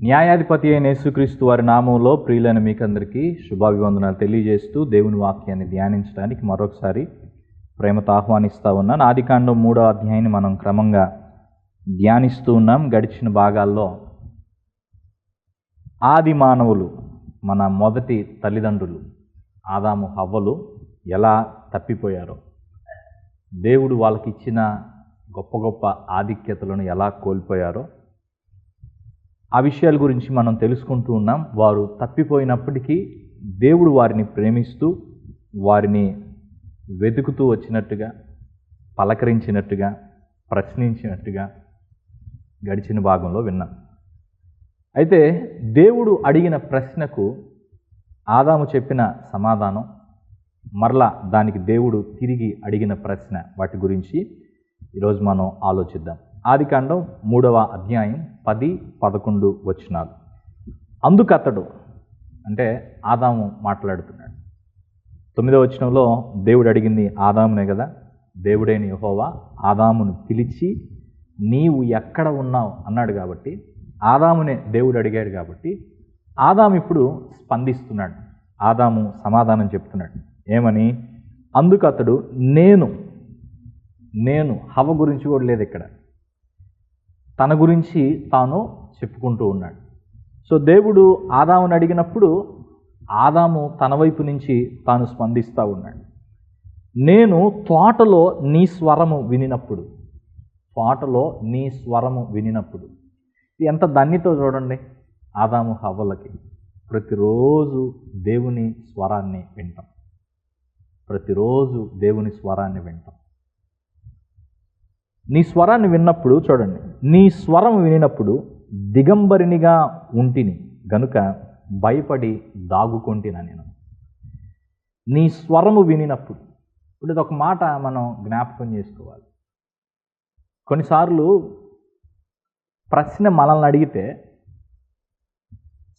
న్యాయాధిపతి అయిన యేసుక్రీస్తు వారి నామంలో ప్రియులైన మీకందరికీ శుభాభివందనాలు తెలియజేస్తూ దేవుని వాక్యాన్ని ధ్యానించడానికి మరొకసారి ప్రేమతో ఆహ్వానిస్తూ ఉన్నాను ఆదికాండం మూడో అధ్యాయాన్ని మనం క్రమంగా ధ్యానిస్తూ ఉన్నాం. గడిచిన భాగాల్లో ఆది మానవులు మన మొదటి తల్లిదండ్రులు ఆదాము హవ్వలు ఎలా తప్పిపోయారో దేవుడు వాళ్ళకి ఇచ్చిన గొప్ప గొప్ప ఆధిక్యతలను ఎలా కోల్పోయారో ఆ విషయాల గురించి మనం తెలుసుకుంటూ ఉన్నాం. వారు తప్పిపోయినప్పటికీ దేవుడు వారిని ప్రేమిస్తూ వారిని వెతుకుతూ వచ్చినట్టుగా పలకరించినట్టుగా ప్రశ్నించినట్టుగా గడిచిన భాగంలో విన్నాం. అయితే దేవుడు అడిగిన ప్రశ్నకు ఆదాము చెప్పిన సమాధానం మరలా దానికి దేవుడు తిరిగి అడిగిన ప్రశ్న వాటి గురించి ఈరోజు మనం ఆలోచిద్దాం. ఆదికాండం మూడవ అధ్యాయం పది పదకొండు వచనాలు. అందుకతడు అంటే ఆదాము మాట్లాడుతున్నాడు. తొమ్మిదవ వచనంలో దేవుడు అడిగింది ఆదామునే కదా దేవుడైన యహోవా ఆదామును పిలిచి నీవు ఎక్కడ ఉన్నావు అన్నాడు కాబట్టి ఆదామునే దేవుడు అడిగాడు కాబట్టి ఆదాము ఇప్పుడు స్పందిస్తున్నాడు. ఆదాము సమాధానం చెప్తున్నాడు. ఏమని? అందుకు అతడు నేను నేను హవ గురించి కూడా లేదు ఇక్కడ. తన గురించి తాను చెప్పుకుంటూ ఉన్నాడు. సో దేవుడు ఆదాముని అడిగినప్పుడు ఆదాము తన వైపు నుంచి తాను స్పందిస్తూ ఉన్నాడు. నేను తోటలో నీ స్వరము వినినప్పుడు తోటలో నీ స్వరము వినినప్పుడు ఎంత ధన్యతో చూడండి. ఆదాము హవ్వలకి ప్రతిరోజు దేవుని స్వరాన్ని వింటాం. ప్రతిరోజు దేవుని స్వరాన్ని వింటాం. నీ స్వరాన్ని విన్నప్పుడు చూడండి. నీ స్వరం వినినప్పుడు దిగంబరినిగా ఉంటిని గనుక భయపడి దాగుకొంటినా నేను. నీ స్వరము వినినప్పుడు ఇప్పుడు ఇది ఒక మాట మనం జ్ఞాపకం చేసుకోవాలి. కొన్నిసార్లు ప్రశ్న మనల్ని అడిగితే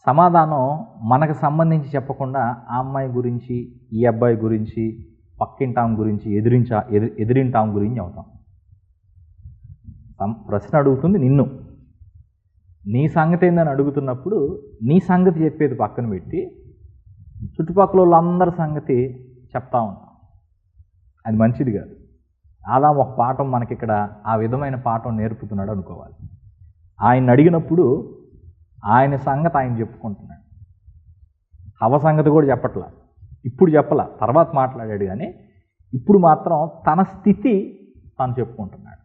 సమాధానం మనకు సంబంధించి చెప్పకుండా ఆ అమ్మాయి గురించి ఈ అబ్బాయి గురించి పక్కింటాం గురించి ఎదిరించా ఎదిరింటాం గురించి అవుతాం ప్రశ్న అడుగుతుంది నిన్ను. నీ సంగతి ఏందని అడుగుతున్నప్పుడు నీ సంగతి చెప్పేది పక్కన పెట్టి చుట్టుపక్కల వాళ్ళందరి సంగతి చెప్తా ఉంటాం అది మంచిది కాదు. ఆదాం ఒక పాఠం మనకిక్కడ ఆ విధమైన పాఠం నేర్పుతున్నాడు అనుకోవాలి. ఆయన అడిగినప్పుడు ఆయన సంగతి ఆయన చెప్పుకుంటున్నాడు. హవ సంగతి కూడా చెప్పట్లా. ఇప్పుడు చెప్పలా. తర్వాత మాట్లాడాడు కానీ ఇప్పుడు మాత్రం తన స్థితి తను చెప్పుకుంటున్నాడు.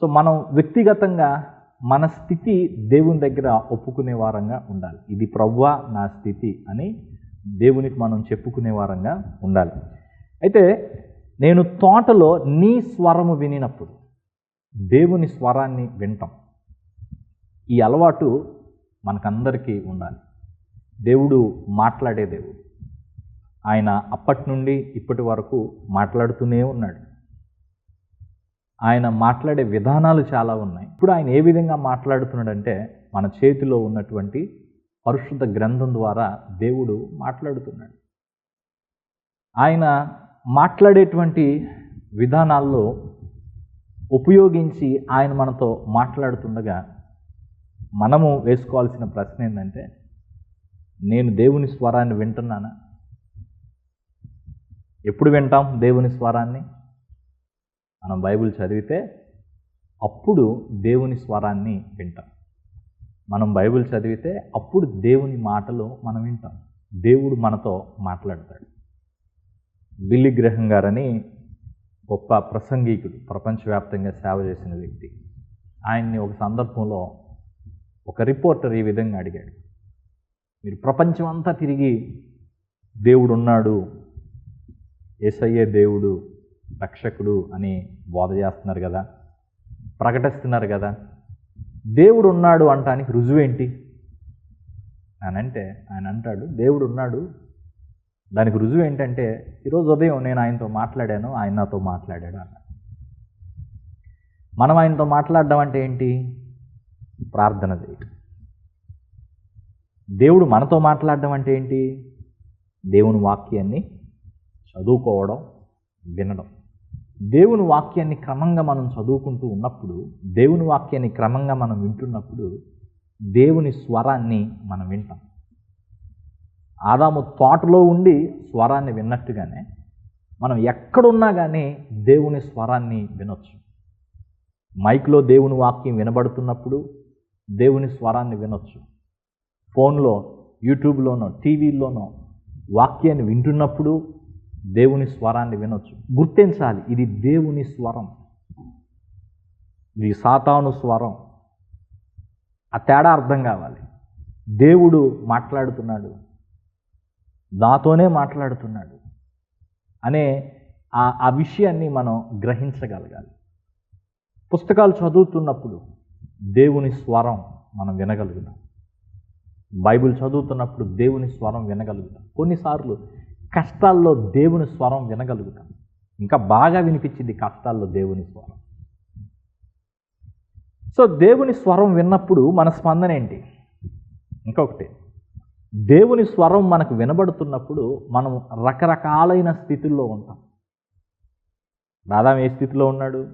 సో మనం వ్యక్తిగతంగా మన స్థితి దేవుని దగ్గర ఒప్పుకునే వారంగా ఉండాలి. ఇది ప్రవ్వా నా స్థితి అని దేవునికి మనం చెప్పుకునే వారంగా ఉండాలి. అయితే నేను తోటలో నీ స్వరము వినినప్పుడు దేవుని స్వరాన్ని వింటాం. ఈ అలవాటు మనకందరికీ ఉండాలి. దేవుడు మాట్లాడే దేవుడు. ఆయన అప్పటి నుండి ఇప్పటి వరకు మాట్లాడుతూనే ఉన్నాడు. ఆయన మాట్లాడే విధానాలు చాలా ఉన్నాయి. ఇప్పుడు ఆయన ఏ విధంగా మాట్లాడుతున్నాడంటే మన చేతిలో ఉన్నటువంటి పరిశుద్ధ గ్రంథం ద్వారా దేవుడు మాట్లాడుతున్నాడు. ఆయన మాట్లాడేటువంటి విధానాల్లో ఉపయోగించి ఆయన మనతో మాట్లాడుతుండగా మనము వేసుకోవాల్సిన ప్రశ్న ఏంటంటే నేను దేవుని స్వరాన్ని వింటున్నానా? ఎప్పుడు వింటాం దేవుని స్వరాన్ని? మనం బైబిల్ చదివితే అప్పుడు దేవుని స్వరాన్ని వింటాం. మనం బైబిల్ చదివితే అప్పుడు దేవుని మాటలు మనం వింటాం. దేవుడు మనతో మాట్లాడతాడు. బిల్లి గ్రహం గారని గొప్ప ప్రసంగికుడు ప్రపంచవ్యాప్తంగా సేవ చేసిన వ్యక్తి. ఆయన్ని ఒక సందర్భంలో ఒక రిపోర్టర్ ఈ విధంగా అడిగాడు. మీరు ప్రపంచం అంతా తిరిగి దేవుడు ఉన్నాడు ఏసయ్యే దేవుడు రక్షకుడు అని బోధ చేస్తున్నారు కదా ప్రకటిస్తున్నారు కదా దేవుడు ఉన్నాడు అంటానికి రుజువేంటి? అని అంటే ఆయన అంటాడు దేవుడు ఉన్నాడు దానికి రుజువు ఏంటంటే ఈరోజు ఉదయం నేను ఆయనతో మాట్లాడాను ఆయన నాతో మాట్లాడాడు అన్న మనం ఆయనతో మాట్లాడడం అంటే ఏంటి? ప్రార్థన చేయటం. దేవుడు మనతో మాట్లాడడం అంటే ఏంటి? దేవుని వాక్యాన్ని చదువుకోవడం వినడం. దేవుని వాక్యాన్ని క్రమంగా మనం చదువుకుంటూ ఉన్నప్పుడు దేవుని వాక్యాన్ని క్రమంగా మనం వింటున్నప్పుడు దేవుని స్వరాన్ని మనం వింటాం. ఆదాము తోటలో ఉండి స్వరాన్ని విన్నట్టుగానే మనం ఎక్కడున్నా కానీ దేవుని స్వరాన్ని వినొచ్చు. మైక్లో దేవుని వాక్యం వినబడుతున్నప్పుడు దేవుని స్వరాన్ని వినొచ్చు. ఫోన్లో యూట్యూబ్లోనో టీవీలోనో వాక్యాన్ని వింటున్నప్పుడు దేవుని స్వరాన్ని వినొచ్చు. గుర్తించాలి ఇది దేవుని స్వరం. ఇది సాతాను స్వరం. ఆ తేడా అర్థం కావాలి. దేవుడు మాట్లాడుతున్నాడు. నాతోనే మాట్లాడుతున్నాడు అనే ఆ ఆ విషయాన్ని మనం గ్రహించగలగాలి. పుస్తకాలు చదువుతున్నప్పుడు దేవుని స్వరం మనం వినగలుగుతాం. బైబిల్ చదువుతున్నప్పుడు దేవుని స్వరం వినగలుగుతాం. కొన్నిసార్లు కష్టాల్లో దేవుని స్వరం వినగలుగుతాం. ఇంకా బాగా వినిపించింది కష్టాల్లో దేవుని స్వరం. సో దేవుని స్వరం విన్నప్పుడు మన స్పందన ఏంటి? ఇంకొకటి దేవుని స్వరం మనకు వినబడుతున్నప్పుడు మనం రకరకాలైన స్థితుల్లో ఉంటాం. దాదాపు ఏ స్థితిలో ఉన్నాడు?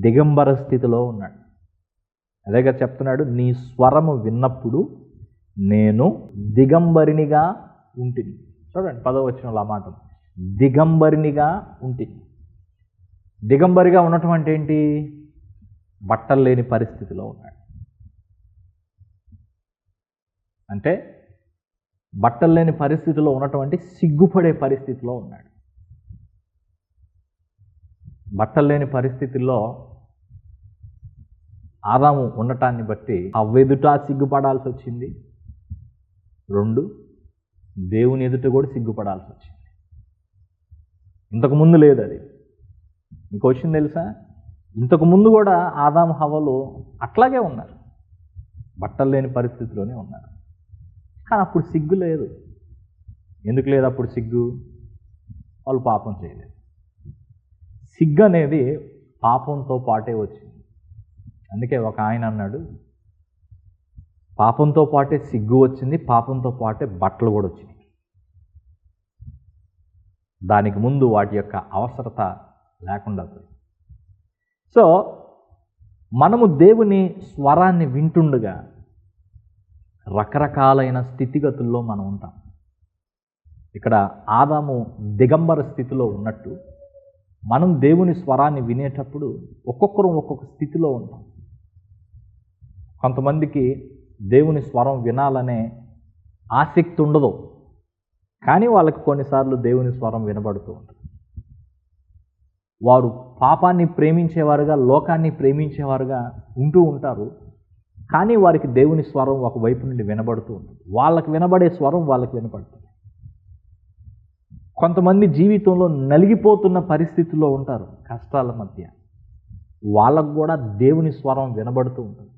దిగంబర స్థితిలో ఉన్నాడు. అదేగా చెప్తున్నాడు నీ స్వరము విన్నప్పుడు నేను దిగంబరినిగా ఉంటుంది చూడండి వచ్చిన ఆ మాట దిగంబరినిగా ఉంటి. దిగంబరిగా ఉండటం అంటే ఏంటి? బట్టలు లేని పరిస్థితిలో ఉన్నాడు. అంటే బట్టలు లేని పరిస్థితిలో ఉండటం అంటే సిగ్గుపడే పరిస్థితిలో ఉన్నాడు. బట్టలు లేని పరిస్థితుల్లో ఆదాము ఉండటాన్ని బట్టి అవ్వెదుట సిగ్గుపడాల్సి వచ్చింది. రెండు దేవుని ఎదుట కూడా సిగ్గుపడాల్సి వచ్చింది. ఇంతకుముందు లేదు అది. మీకు వచ్చింది తెలుసా? ఇంతకుముందు కూడా ఆదాం హవలు అట్లాగే ఉన్నారు. బట్టలు లేని పరిస్థితిలోనే ఉన్నారు. కానీ అప్పుడు సిగ్గు లేదు. ఎందుకు లేదు అప్పుడు సిగ్గు? వాళ్ళు పాపం చేయలేదు. సిగ్గు అనేది పాపంతో పాటే వచ్చింది. అందుకే ఒక ఆయన అన్నాడు పాపంతో పాటే సిగ్గు వచ్చింది పాపంతో పాటే బట్టలు కూడా వచ్చినాయి. దానికి ముందు వాటి యొక్క అవసరత లేకుండా పోయింది. సో మనము దేవుని స్వరాన్ని వింటుండగా రకరకాలైన స్థితిగతుల్లో మనం ఉంటాం. ఇక్కడ ఆదాము దిగంబర స్థితిలో ఉన్నట్టు మనం దేవుని స్వరాన్ని వినేటప్పుడు ఒక్కొక్కరు ఒక్కొక్క స్థితిలో ఉంటాం. కొంతమందికి దేవుని స్వరం వినాలనే ఆసక్తి ఉండదు. కానీ వాళ్ళకి కొన్నిసార్లు దేవుని స్వరం వినబడుతూ ఉంటుంది. వారు పాపాన్ని ప్రేమించేవారుగా లోకాన్ని ప్రేమించేవారుగా ఉంటూ ఉంటారు. కానీ వారికి దేవుని స్వరం ఒక వైపు నుండి వినబడుతూ ఉంటుంది. వాళ్ళకి వినబడే స్వరం వాళ్ళకి వినబడుతుంది. కొంతమంది జీవితంలో నలిగిపోతున్న పరిస్థితుల్లో ఉంటారు కష్టాల మధ్య. వాళ్ళకు కూడా దేవుని స్వరం వినబడుతూ ఉంటుంది.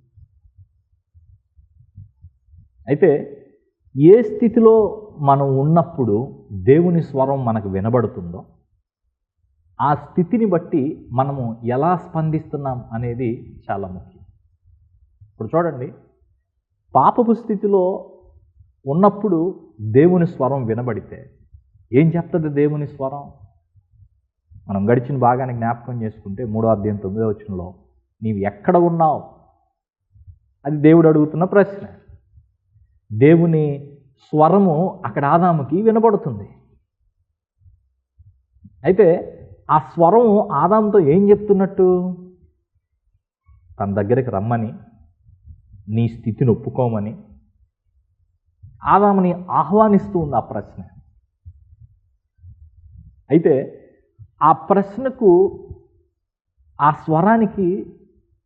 అయితే ఏ స్థితిలో మనం ఉన్నప్పుడు దేవుని స్వరం మనకు వినబడుతుందో ఆ స్థితిని బట్టి మనము ఎలా స్పందిస్తున్నాం అనేది చాలా ముఖ్యం. ఇప్పుడు చూడండి పాపపు స్థితిలో ఉన్నప్పుడు దేవుని స్వరం వినబడితే ఏం చెప్తుంది దేవుని స్వరం? మనం గడిచిన భాగాన్ని జ్ఞాపకం చేసుకుంటే మూడో అధ్యాయం తొమ్మిదో వచనంలో నీవు ఎక్కడ ఉన్నావు? అది దేవుడు అడుగుతున్న ప్రశ్న. దేవుని స్వరము అక్కడ ఆదాముకి వినబడుతుంది. అయితే ఆ స్వరం ఆదాంతో ఏం చెప్తున్నట్టు? తన దగ్గరికి రమ్మని నీ స్థితిని ఒప్పుకోమని ఆదాముని ఆహ్వానిస్తూ ఉంది ఆ ప్రశ్న. అయితే ఆ ప్రశ్నకు ఆ స్వరానికి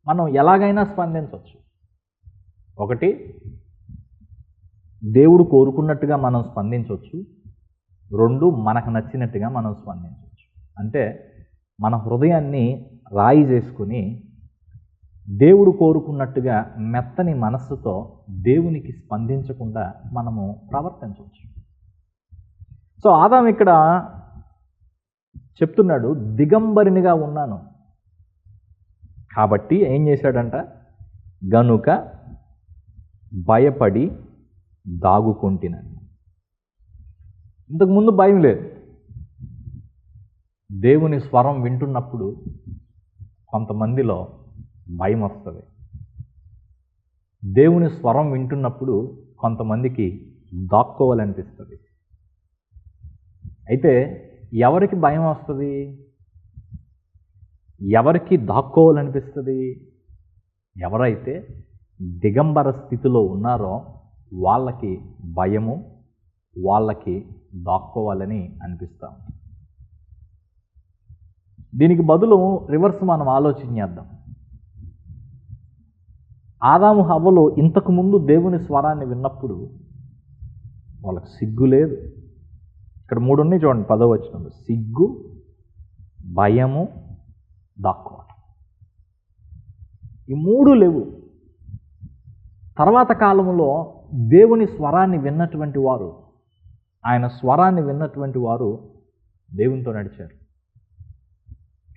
మనం ఎలాగైనా స్పందించవచ్చు. ఒకటి దేవుడు కోరుకున్నట్టుగా మనం స్పందించవచ్చు రెండు మనకు నచ్చినట్టుగా మనం స్పందించవచ్చు అంటే మన హృదయాన్ని రాయి చేసుకుని దేవుడు కోరుకున్నట్టుగా మెత్తని మనస్సుతో దేవునికి స్పందించకుండా మనము ప్రవర్తించవచ్చు. సో ఆదాం ఇక్కడ చెప్తున్నాడు దిగంబరినిగా ఉన్నాను. కాబట్టి ఏం చేశాడంట? గనుక భయపడి దాగుకొంటినని. ఇంతకుముందు భయం లేదు. దేవుని స్వరం వింటున్నప్పుడు కొంతమందిలో భయం వస్తుంది. దేవుని స్వరం వింటున్నప్పుడు కొంతమందికి దాక్కోవాలనిపిస్తుంది. అయితే ఎవరికి భయం వస్తుంది? ఎవరికి దాక్కోవాలనిపిస్తుంది? ఎవరైతే దిగంబర స్థితిలో ఉన్నారో వాళ్ళకి భయము వాళ్ళకి దాక్కోవాలని అనిపిస్తాం. దీనికి బదులు రివర్స్ మనం ఆలోచించేద్దాం ఆదాము హవ్వలు ఇంతకు ముందు దేవుని స్వరాన్ని విన్నప్పుడు వాళ్ళకి సిగ్గు లేదు. ఇక్కడ మూడు ఉన్నాయి చూడండి పదవ వచ్చిన సిగ్గు భయము దాక్కోవటం. ఈ మూడు లేవు. తర్వాత కాలంలో దేవుని స్వరాన్ని విన్నటువంటి వారు ఆయన స్వరాన్ని విన్నటువంటి వారు దేవునితో నడిచారు.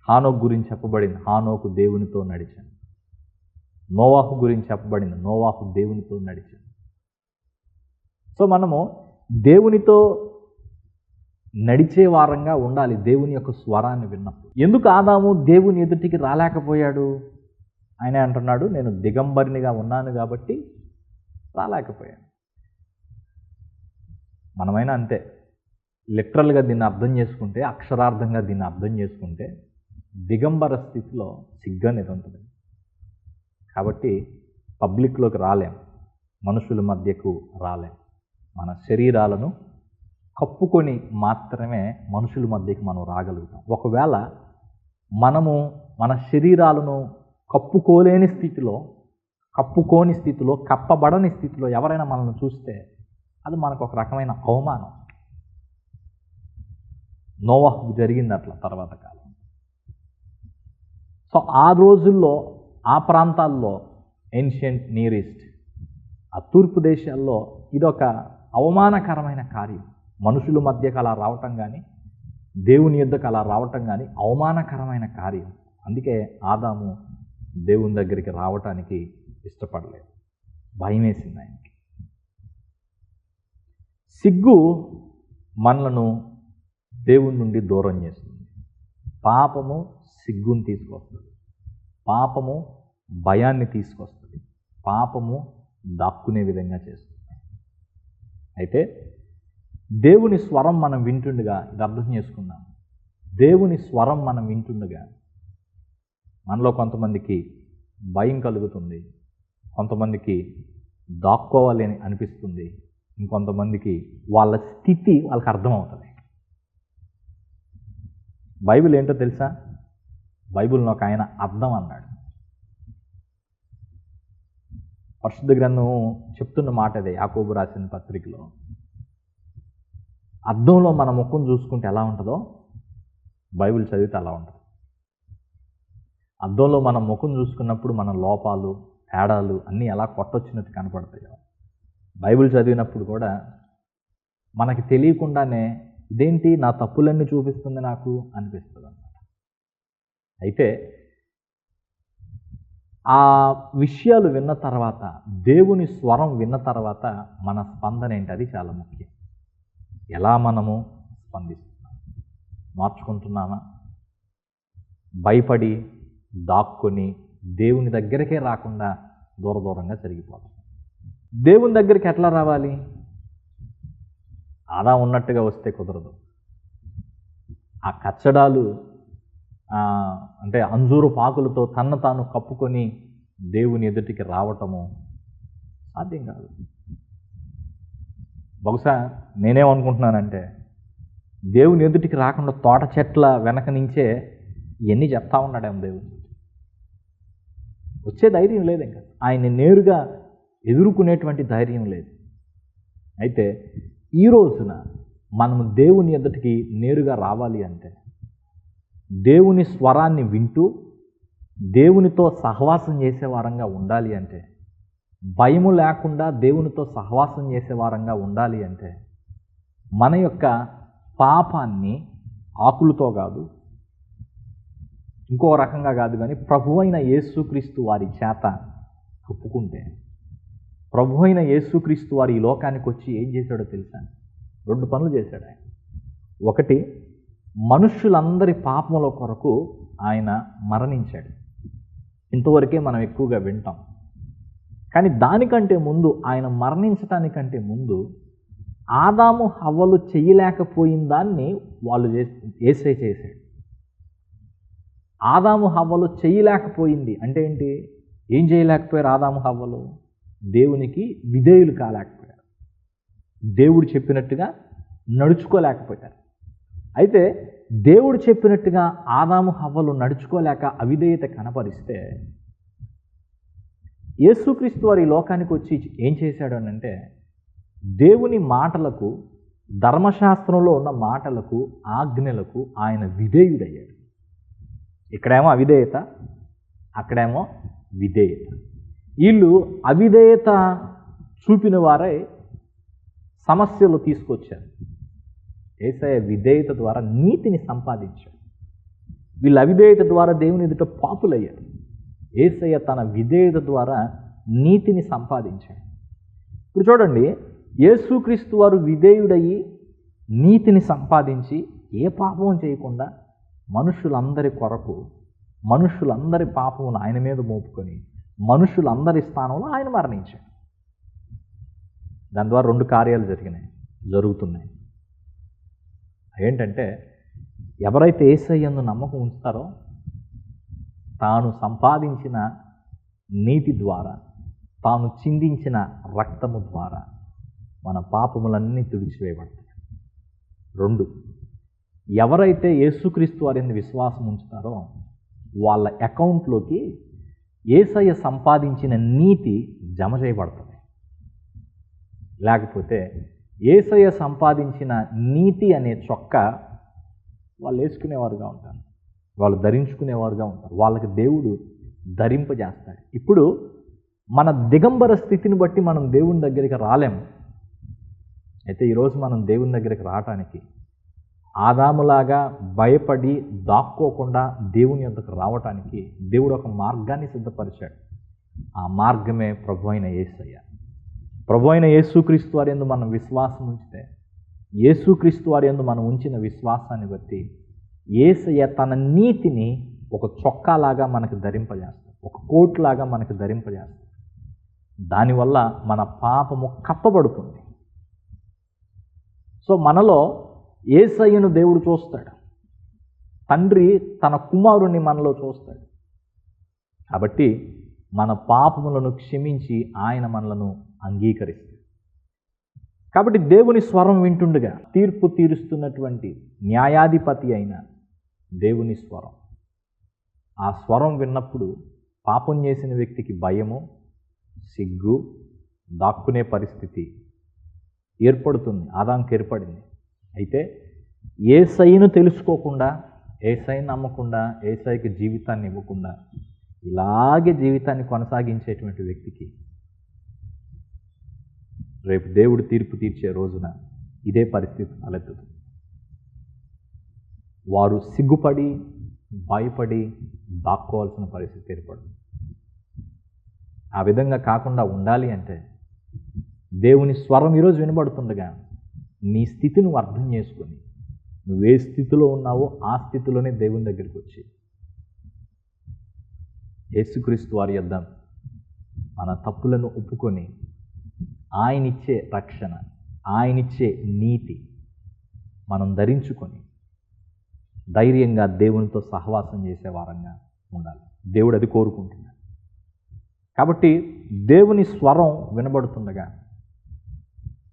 హానోక్ గురించి చెప్పబడింది హానోకు దేవునితో నడిచాను. నోవాహు గురించి చెప్పబడింది నోవాహు దేవునితో నడిచాను. సో మనము దేవునితో నడిచే వారంగా ఉండాలి దేవుని యొక్క స్వరాన్ని విన్నప్పుడు. ఎందుకు ఆదాము దేవుని ఎదుటికి రాలేకపోయాడు? ఆయన అంటున్నాడు నేను దిగంబరినిగా ఉన్నాను కాబట్టి రాలేకపోయాను. మనమైనా అంతే. లిటరల్గా దీన్ని అర్థం చేసుకుంటే అక్షరార్థంగా దీన్ని అర్థం చేసుకుంటే దిగంబర స్థితిలో సిగ్గు అనేది ఉంటుంది. కాబట్టి పబ్లిక్లోకి రాలేం. మనుషుల మధ్యకు రాలేం. మన శరీరాలను కప్పుకొని మాత్రమే మనుషుల మధ్యకి మనం రాగలుగుతాం. ఒకవేళ మనము మన శరీరాలను కప్పుకోలేని స్థితిలో కప్పుకోని స్థితిలో కప్పబడని స్థితిలో ఎవరైనా మనల్ని చూస్తే అది మనకు ఒక రకమైన అవమానం. నోవాహుకు జరిగింది అట్లా తర్వాత కాలం. సో ఆ రోజుల్లో ఆ ప్రాంతాల్లో ఏన్షియంట్ నియర్ ఈస్ట్ ఆ తూర్పు దేశాల్లో ఇదొక అవమానకరమైన కార్యం. మనుషుల మధ్యకు అలా రావటం కానీ దేవుని యుద్ధకు అలా రావటం కానీ అవమానకరమైన కార్యం. అందుకే ఆదాము దేవుని దగ్గరికి రావటానికి ఇష్టపడలేదు. భయం వేసింది ఆయనకి. సిగ్గు మనలను దేవుని నుండి దూరం చేస్తుంది. పాపము సిగ్గుని తీసుకొస్తుంది. పాపము భయాన్ని తీసుకొస్తుంది. పాపము దాక్కునే విధంగా చేస్తుంది. అయితే దేవుని స్వరం మనం వింటుండగా ఇది అర్థం చేసుకుందాం. దేవుని స్వరం మనం వింటుండగా మనలో కొంతమందికి భయం కలుగుతుంది కొంతమందికి దాక్కోవాలి అని అనిపిస్తుంది ఇంకొంతమందికి వాళ్ళ స్థితి వాళ్ళకి అర్థమవుతుంది. బైబిల్ ఏంటో తెలుసా? బైబిల్ని ఒక ఆయన అర్థం అన్నాడు. పరిశుద్ధ గ్రంథం చెప్తున్న మాట అదే యాకోబు రాసిన పత్రికలో. అర్థంలో మన ముఖం చూసుకుంటే ఎలా ఉంటుందో బైబిల్ చదివితే అలా ఉంటుంది. అద్దంలో మన ముఖం చూసుకున్నప్పుడు మన లోపాలు తేడాలు అన్నీ ఎలా కొట్టొచ్చినట్టు కనపడతాయో. బైబిల్ చదివినప్పుడు కూడా మనకి తెలియకుండానే ఇదేంటి నా తప్పులన్నీ చూపిస్తుంది నాకు అనిపిస్తుంది అన్నమాట అయితే ఆ విషయాలు విన్న తర్వాత దేవుని స్వరం విన్న తర్వాత మన స్పందన ఏంటి? అది చాలా ముఖ్యం. ఎలా మనము స్పందిస్తున్నాం? మార్చుకుంటున్నామా? భయపడి దాక్కుని దేవుని దగ్గరికే రాకుండా దూర దూరంగా జరిగిపోతాం. దేవుని దగ్గరికి ఎట్లా రావాలి? అలా ఉన్నట్టుగా వస్తే కుదరదు. ఆ కచ్చడాలు అంటే అంజూరు పాకులతో తన్ను తాను కప్పుకొని దేవుని ఎదుటికి రావటము సాధ్యం కాదు. బహుశా నేనేమనుకుంటున్నానంటే దేవుని ఎదుటికి రాకుండా తోట చెట్ల వెనక నుంచే ఇవన్నీ చెప్తా ఉన్నాడేమో దేవుడు. వచ్చే ధైర్యం లేదు ఇంకా. ఆయన్ని నేరుగా ఎదుర్కొనేటువంటి ధైర్యం లేదు. అయితే ఈ రోజున మనము దేవుని ఎద్దటికి నేరుగా రావాలి అంటే దేవుని స్వరాన్ని వింటూ దేవునితో సహవాసం చేసే వారంగా ఉండాలి అంటే భయము లేకుండా దేవునితో సహవాసం చేసే వారంగా ఉండాలి అంటే మన యొక్క పాపాన్ని ఆకులతో కాదు ఇంకో రకంగా కాదు కానీ ప్రభు అయిన యేసుక్రీస్తు వారి చేత ఒప్పుకుంటే ప్రభు అయిన యేసుక్రీస్తు వారి ఈ లోకానికి వచ్చి ఏం చేశాడో తెలుసా? రెండు పనులు చేశాడు ఆయన. ఒకటి మనుష్యులందరి పాపముల కొరకు ఆయన మరణించాడు. ఇంతవరకే మనం ఎక్కువగా వింటాం. కానీ దానికంటే ముందు ఆయన మరణించటానికంటే ముందు ఆదాము హవ్వలు చేయలేకపోయిన దాన్ని వాళ్ళు ఏసై చేశాడు. ఆదాము హవ్వలు చేయలేకపోయింది. అంటే ఏంటి? ఏం చేయలేకపోయారు ఆదాము హవ్వలు? దేవునికి విధేయులు కాలేకపోయారు. దేవుడు చెప్పినట్టుగా నడుచుకోలేకపోయారు. అయితే దేవుడు చెప్పినట్టుగా ఆదాము హవ్వలు నడుచుకోలేక అవిధేయత కనపరిస్తే యేసుక్రీస్తు వారి లోకానికి వచ్చి ఏం చేశాడు అని అంటే దేవుని మాటలకు ధర్మశాస్త్రంలో ఉన్న మాటలకు ఆజ్ఞలకు ఆయన విధేయుడయ్యాడు. ఇక్కడేమో అవిధేయత అక్కడేమో విధేయత. వీళ్ళు అవిధేయత చూపిన వారే సమస్యలు తీసుకొచ్చారు. ఏసయ విధేయత ద్వారా నీతిని సంపాదించారు వీళ్ళు అవిధేయత ద్వారా దేవుని ఎదుట పాపులయ్యారు. ఏసయ్య తన విధేయత ద్వారా నీతిని సంపాదించాడు. ఇప్పుడు చూడండి యేసుక్రీస్తు వారు విధేయుడయ్యి నీతిని సంపాదించి ఏ పాపం చేయకుండా మనుషులందరి కొరకు మనుషులందరి పాపమును ఆయన మీద మోపుకొని మనుషులందరి స్థానంలో ఆయన మరణించాడు. దాని ద్వారా రెండు కార్యాలు జరిగినాయి జరుగుతున్నాయి. ఏంటంటే ఎవరైతే ఏసయ్యందు నమ్మకం ఉంచుతారో తాను సంపాదించిన నీతి ద్వారా తాను చిందించిన రక్తము ద్వారా మన పాపములన్నీ తుడిచివేయబడతాయి. రెండు ఎవరైతే యేసుక్రీస్తు వారిని విశ్వాసం ఉంచుతారో వాళ్ళ అకౌంట్లోకి ఏసయ్య సంపాదించిన నీతి జమ చేయబడుతుంది. లేకపోతే ఏసయ్య సంపాదించిన నీతి అనే చొక్క వాళ్ళు వేసుకునేవారుగా ఉంటారు. వాళ్ళు ధరించుకునేవారుగా ఉంటారు. వాళ్ళకి దేవుడు ధరింపజేస్తాడు. ఇప్పుడు మన దిగంబర స్థితిని బట్టి మనం దేవుని దగ్గరికి రాలేము అయితే ఈరోజు మనం దేవుని దగ్గరికి రావటానికి ఆదాములాగా భయపడి దాక్కోకుండా దేవుని యొద్దకు రావటానికి దేవుడు ఒక మార్గాన్ని సిద్ధపరిచాడు. ఆ మార్గమే ప్రభు అయిన యేసయ్య ప్రభు అయిన యేసుక్రీస్తు వారి ఎందు మనం విశ్వాసం ఉంచితే యేసుక్రీస్తు వారి ఎందు మనం ఉంచిన విశ్వాసాన్ని బట్టి ఏసయ్య తన నీతిని ఒక చొక్కాలాగా మనకు ధరింపజేస్తాడు. ఒక కోట్లాగా మనకు ధరింపజేస్తాడు. దానివల్ల మన పాపము కప్పబడుతుంది. సో మనలో ఏసయ్యను దేవుడు చూస్తాడు. తండ్రి తన కుమారుణ్ణి మనలో చూస్తాడు. కాబట్టి మన పాపములను క్షమించి ఆయన మనలను అంగీకరిస్తాడు. కాబట్టి దేవుని స్వరం వింటుండగా తీర్పు తీరుస్తున్నటువంటి న్యాయాధిపతి అయిన దేవుని స్వరం. ఆ స్వరం విన్నప్పుడు పాపం చేసిన వ్యక్తికి భయము సిగ్గు దాక్కునే పరిస్థితి ఏర్పడుతుంది ఆదాంకి ఏర్పడింది. అయితే ఏ సైను తెలుసుకోకుండా ఏ సైని నమ్మకుండా ఏ సైకి జీవితాన్ని ఇవ్వకుండా ఇలాగే జీవితాన్ని కొనసాగించేటువంటి వ్యక్తికి రేపు దేవుడు తీర్పు తీర్చే రోజున ఇదే పరిస్థితి తలెత్తుతుంది. వారు సిగ్గుపడి భయపడి దాక్కోవాల్సిన పరిస్థితి ఏర్పడుతుంది. ఆ విధంగా కాకుండా ఉండాలి అంటే దేవుని స్వరం ఈరోజు వినబడుతుండగా నీ స్థితి నువ్వు అర్థం చేసుకొని నువ్వు ఏ స్థితిలో ఉన్నావో ఆ స్థితిలోనే దేవుని దగ్గరికి వచ్చి. యేసుక్రీస్తు వారి యొద్ద మన తప్పులను ఒప్పుకొని ఆయనిచ్చే రక్షణ ఆయనిచ్చే నీతి మనం ధరించుకొని ధైర్యంగా దేవునితో సహవాసం చేసే వారంగా ఉండాలి. దేవుడు అది కోరుకుంటున్నాడు. కాబట్టి దేవుని స్వరం వినబడుతుండగా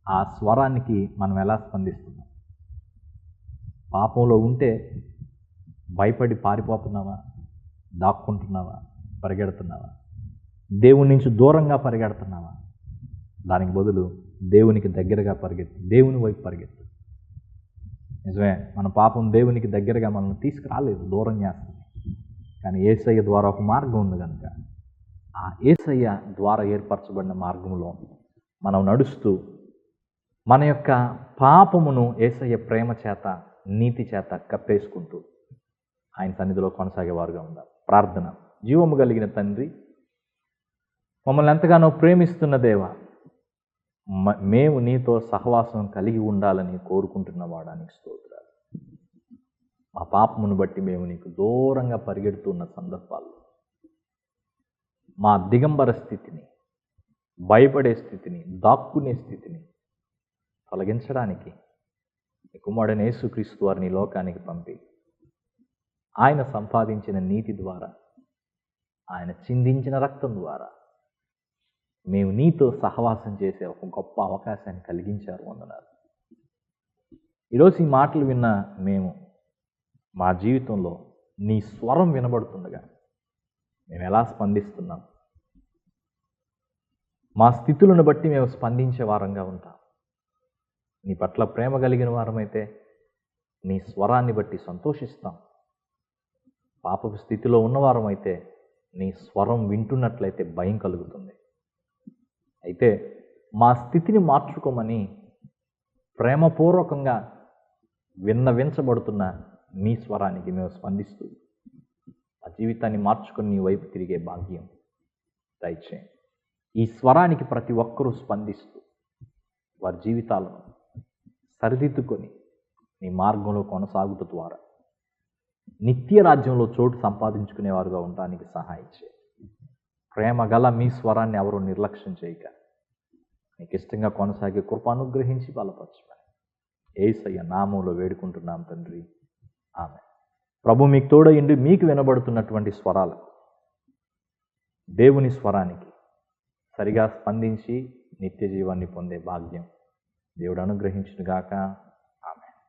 ఆ స్వరానికి మనం ఎలా స్పందిస్తున్నాం? పాపంలో ఉంటే భయపడి పారిపోతున్నావా? దాక్కుంటున్నావా? పరిగెడుతున్నావా? దేవుని నుంచి దూరంగా పరిగెడుతున్నావా? దానికి బదులు దేవునికి దగ్గరగా పరిగెత్తు దేవుని వైపు పరిగెత్తు. నిజమే మన పాపం దేవునికి దగ్గరగా మనల్ని తీసుకురాలేదు దూరం చేస్తుంది. కానీ ఏసయ్య ద్వారా ఒక మార్గం ఉంది కనుక ఆ ఏసయ్య ద్వారా ఏర్పరచబడిన మార్గంలో మనం నడుస్తూ మన యొక్క పాపమును ఏసయ్య ప్రేమ చేత నీతి చేత కప్పేసుకుంటూ ఆయన సన్నిధిలో కొనసాగేవారుగా ఉందాం. ప్రార్థన. జీవము కలిగిన తండ్రి మమ్మల్ని ఎంతగానో ప్రేమిస్తున్న దేవ మ- మేము నీతో సహవాసం కలిగి ఉండాలని కోరుకుంటున్న వాడానికి స్తోత్రాలు. మా పాపమును బట్టి మేము నీకు దూరంగా పరిగెడుతున్న సందర్భాల్లో మా దిగంబర స్థితిని భయపడే స్థితిని దాక్కునే స్థితిని తొలగించడానికి. కుమారుడైన యేసుక్రీస్తు వారిని లోకానికి పంపి. ఆయన సంపాదించిన నీతి ద్వారా ఆయన చిందించిన రక్తం ద్వారా మేము నీతో సహవాసం చేసే ఒక గొప్ప అవకాశాన్ని కలిగించారు అన్నారు. ఈరోజు ఈ మాటలు విన్న మేము మా జీవితంలో నీ స్వరం వినబడుతుండగా మేము ఎలా స్పందిస్తున్నాం? మా స్థితులను బట్టి మేము స్పందించే వారంగా ఉంటాం. నీ పట్ల ప్రేమ కలిగిన వారమైతే నీ స్వరాన్ని బట్టి సంతోషిస్తాం. పాపపు స్థితిలో ఉన్నవారమైతే నీ స్వరం వింటున్నట్లయితే భయం కలుగుతుంది. అయితే మా స్థితిని మార్చుకోమని ప్రేమపూర్వకంగా విన్నవించబడుతున్న నీ స్వరానికి మేము స్పందిస్తూ ఆ జీవితాన్ని మార్చుకొని నీ వైపు తిరిగే భాగ్యం దయచేయండి. ఈ స్వరానికి ప్రతి ఒక్కరూ స్పందిస్తూ వారి జీవితాలను సరిదిద్దుకొని నీ మార్గంలో కొనసాగుట ద్వారా నిత్య రాజ్యంలో చోటు సంపాదించుకునేవారుగా ఉండడానికి సహాయించే ప్రేమ గల మీ స్వరాన్ని ఎవరు నిర్లక్ష్యం చేయక నీకు ఇష్టంగా కొనసాగే కృప అనుగ్రహించి బలపరచమని ఏసయ్య నామంలో వేడుకుంటున్నాం తండ్రి. ఆమె ప్రభు మీకు తోడయిండి మీకు వినబడుతున్నటువంటి స్వరాలు దేవుని స్వరానికి సరిగా స్పందించి నిత్య జీవాన్ని పొందే భాగ్యం దేవుడు అనుగ్రహించుగాక